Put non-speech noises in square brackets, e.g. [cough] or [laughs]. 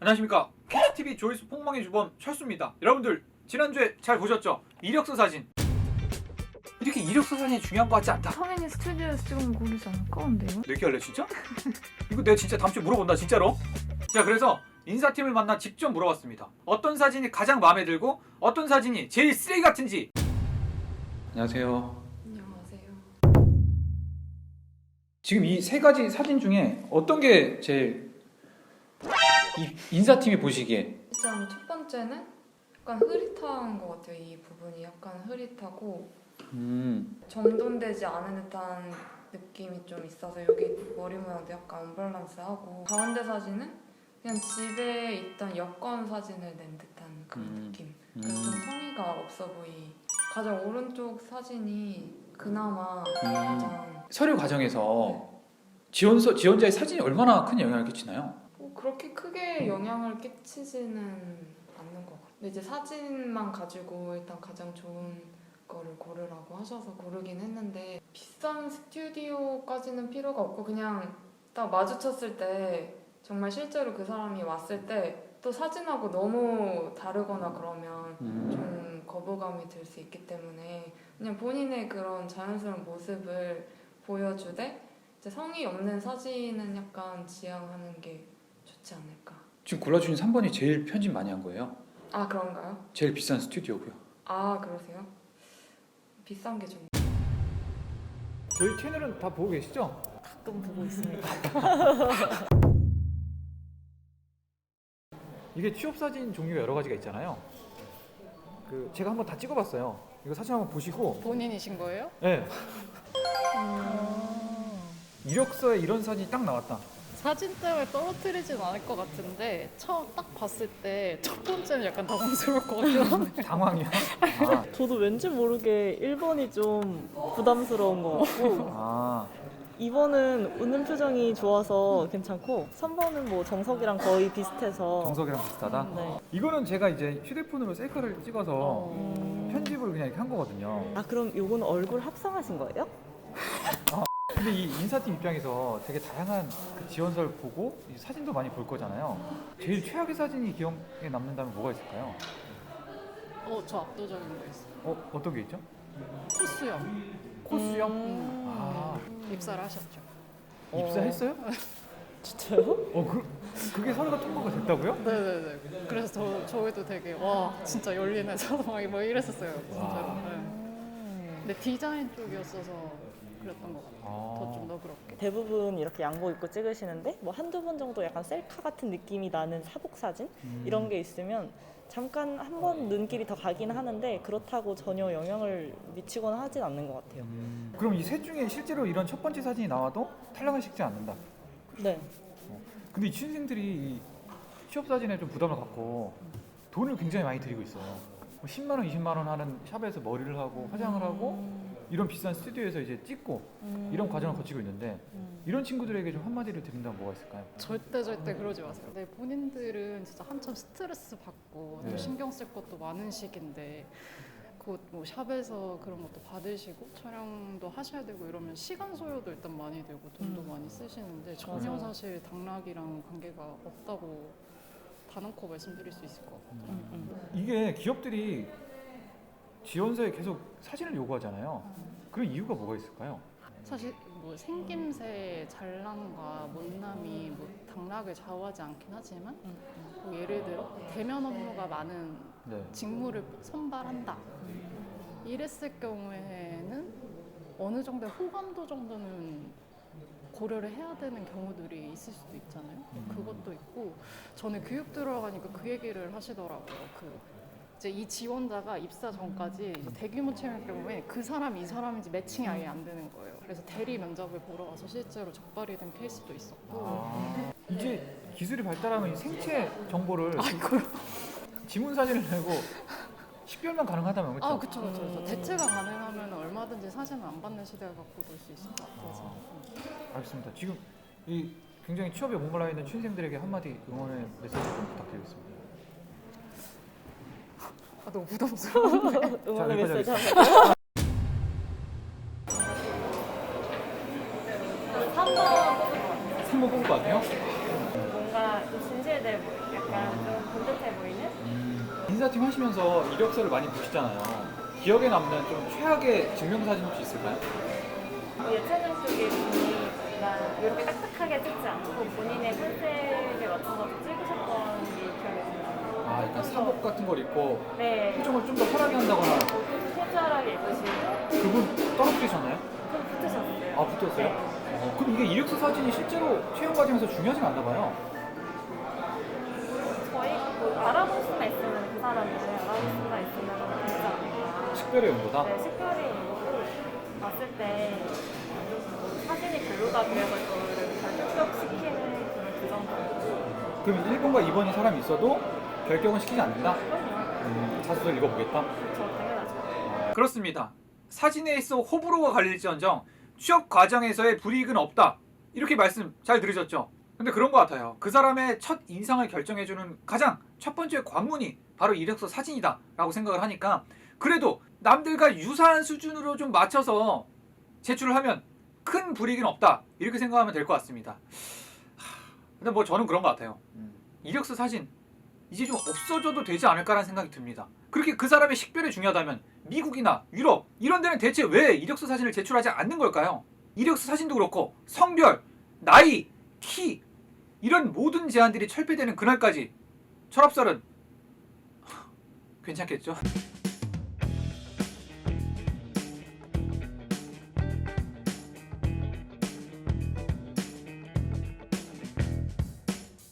안녕하십니까 KTV 조회수 폭망의 주범 철수입니다 여러분들 지난주에 잘 보셨죠? 이력서 사진 이렇게 이력서 사진이 중요한 거 같지 않다 성현이 스튜디오에서 찍으면 고르지 않을까? 근데 이거? 내게 할래 진짜? 이거 내가 진짜 다음 주에 물어본다 진짜로 자 그래서 인사팀을 만나 직접 물어봤습니다 어떤 사진이 가장 마음에 들고 어떤 사진이 제일 쓰레기 같은지 안녕하세요 안녕하세요. 지금 이 세 가지 사진 중에 어떤 게 제일 이 인사팀이 보시기에 일단 첫 번째는 약간 흐릿한 것 같아요. 이 부분이 약간 흐릿하고 음 정돈되지 않은 듯한 느낌이 좀 있어서 여기 머리 모양도 약간 언밸런스하고 가운데 사진은 그냥 집에 있던 여권 사진을 낸 듯한 그런 음. 느낌. 그래서 좀 성의가 없어 보이. 가장 오른쪽 사진이 그나마 가장 서류 과정에서 지원서 지원자의 사진이 얼마나 큰 영향을 끼치나요? 뭐 그렇게 크게 영향을 끼치지는 않는 것 같아요. 근데 이제 사진만 가지고 일단 가장 좋은 거를 고르라고 하셔서 고르긴 했는데 비싼 스튜디오까지는 필요가 없고 그냥 딱 마주쳤을 때 정말 실제로 그 사람이 왔을 때 또 사진하고 너무 다르거나 그러면 좀 거부감이 들 수 있기 때문에 그냥 본인의 그런 자연스러운 모습을 보여주되 이제 성의 없는 사진은 약간 지양하는 게 좋지 않을까. 지금 골라주신 3번이 제일 편집 많이 한 거예요. 아 그런가요? 제일 비싼 스튜디오고요. 아 그러세요? 비싼 게 좀. 저희 채널은 다 보고 계시죠? 가끔 보고 있습니다. [laughs] 이게 취업 사진 종류가 여러 가지가 있잖아요. 그 제가 한번 다 찍어봤어요. 이거 사진 한번 보시고, 본인이신 거예요? 네. 이력서에 이런 사진이 딱 나왔다. 사진 때문에 떨어뜨리진 않을 것 같은데 처음 딱 봤을 때 첫 번째는 약간 당황스러울 것 같긴 하네. [laughs] 당황이요? 아, 저도 왠지 모르게 1번이 좀 부담스러운 것 같고 아, 2번은 웃는 표정이 좋아서 괜찮고 3번은 뭐 정석이랑 거의 비슷해서 정석이랑 비슷하다. 네. 이거는 제가 이제 휴대폰으로 셀카를 찍어서 음. 편집을 그냥 이렇게 한 거거든요. 아 그럼 요거는 얼굴 합성하신 거예요? 근데 이 인사팀 입장에서 되게 다양한 그 지원서를 보고 이 사진도 많이 볼 거잖아요. 제일 최악의 사진이 기억에 남는다면 뭐가 있을까요? 어, 저 압도적인 거 있어. 어, 어떤 게 있죠? 코수염. 코수염? 음. 아, 입사를 하셨죠. 입사했어요? [laughs] 진짜요? 어, 그, 그게 서류가 통과가 됐다고요? 네네네. 그래서 저, 저희도 되게 와 진짜 열린 회사 [laughs] 막뭐 이랬었어요. 진짜로. 와. 네. 근데 디자인 쪽이었어서 그랬던 것 같아요. 아. 더좀더 그렇게. 대부분 이렇게 양복 입고 찍으시는데 뭐 한두 번 정도 약간 셀카 같은 느낌이 나는 사복 사진 음. 이런 게 있으면 잠깐 한 번 눈길이 더 가긴 하는데 그렇다고 전혀 영향을 미치거나 하진 않는 것 같아요. 음. 그럼 이 셋 중에 실제로 이런 첫 번째 사진이 나와도 탈락을 시키지 않는다. 네. 근데 이 취준생들이 이 취업 사진에 좀 부담을 갖고 돈을 굉장히 많이 들이고 있어요. 뭐 10만 원, 20만 원 하는 샵에서 머리를 하고 화장을 하고 이런 비싼 스튜디오에서 이제 찍고 음. 이런 과정을 거치고 있는데 음. 이런 친구들에게 좀 한마디를 드린다면 뭐가 있을까요? 절대 절대 그러지 마세요. 네, 본인들은 진짜 한참 스트레스 받고 또 네. 신경 쓸 것도 많은 시기인데 그뭐 샵에서 그런 것도 받으시고 촬영도 하셔야 되고 이러면 시간 소요도 일단 많이 되고 돈도 음. 많이 쓰시는데 전혀 맞아요. 사실 당락이랑 관계가 없다고 단언코 말씀드릴 수 있을 것 같아요. 음, 음. 이게 기업들이 지원서에 계속 사진을 요구하잖아요. 그런 이유가 뭐가 있을까요? 사실 뭐 생김새 잘남과 못남이 뭐 당락을 좌우하지 않긴 하지만 음, 뭐 예를 들어 대면 업무가 많은 네. 직무를 선발한다. 이랬을 경우에는 어느 정도의 호감도 정도는 고려를 해야 되는 경우들이 있을 수도 있잖아요. 음. 그것도 있고 저는 교육 들어가니까 그 얘기를 하시더라고요. 그 이제 이 지원자가 입사 전까지 이제 대규모 채용 경우에 그 사람 이 사람인지 매칭이 아예 안 되는 거예요. 그래서 대리 면접을 보러 와서 실제로 적발이 된 케이스도 있었고. 아, 이제 기술이 발달하면 이 생체 정보를 아이고요. 지문 사진을 내고 식별만 가능하다면 그렇죠? 아, 그쵸, 그쵸, 그쵸. 대체가 가능하면 얼마든지 사진을 안 받는 시대가 갖고 놀수 있을 것 같아서. 알겠습니다. 지금 이 굉장히 취업에 목말라 있는 취준생들에게 한마디 응원의 메시지 좀 부탁드리겠습니다. 아, 너무 부담스러워. 응원의 메시지 한번 3번 뽑을 것 같아요? 뭔가 좀 진실돼 보여. 약간 인사팀 하시면서 이력서를 많이 보시잖아요. 기억에 남는 좀 최악의 증명사진 혹시 있을까요? 예체능 쪽에 분이 난 이렇게 딱딱하게 찍지 않고 본인의 컨셉에 맞춰서 찍으 약간 사복 같은 걸 입고 네. 표정을 좀더 환하게 한다거나 캐주얼하게 입으시고 그분 떨어뜨리셨나요? 좀 붙으셨어요. 아, 붙었어요? 네. 어, 그럼 이게 이력서 사진이 실제로 채용 과정에서 중요하진 않나 봐요. 저희가 뭐 알아볼 수가 있으면 그 사람을 알아볼 수가 있으면 되지 않을까. 식별의 용도다. 네, 식별이 봤을 때 사진이 별로다 그래서 이거를 결격시키는 그런 규정도 그럼 1번과 2번이 사람이 있어도 결격은 시키지 않는다? 음, 자소서를 읽어보겠다. 그렇습니다. 사진에 있어 호불호가 갈릴지언정 취업 과정에서의 불이익은 없다. 이렇게 말씀 잘 들으셨죠? 근데 그런 것 같아요. 그 사람의 첫 인상을 결정해주는 가장 첫 번째 관문이 바로 이력서 사진이다 라고 생각을 하니까 그래도 남들과 유사한 수준으로 좀 맞춰서 제출을 하면 큰 불이익은 없다 이렇게 생각하면 될 것 같습니다. 하, 근데 뭐 저는 그런 것 같아요. 이력서 사진 이제 좀 없어져도 되지 않을까라는 생각이 듭니다. 그렇게 그 사람의 식별이 중요하다면 미국이나 유럽 이런 데는 대체 왜 이력서 사진을 제출하지 않는 걸까요? 이력서 사진도 그렇고 성별, 나이, 키 이런 모든 제한들이 철폐되는 그날까지 철합설은 [laughs] 괜찮겠죠?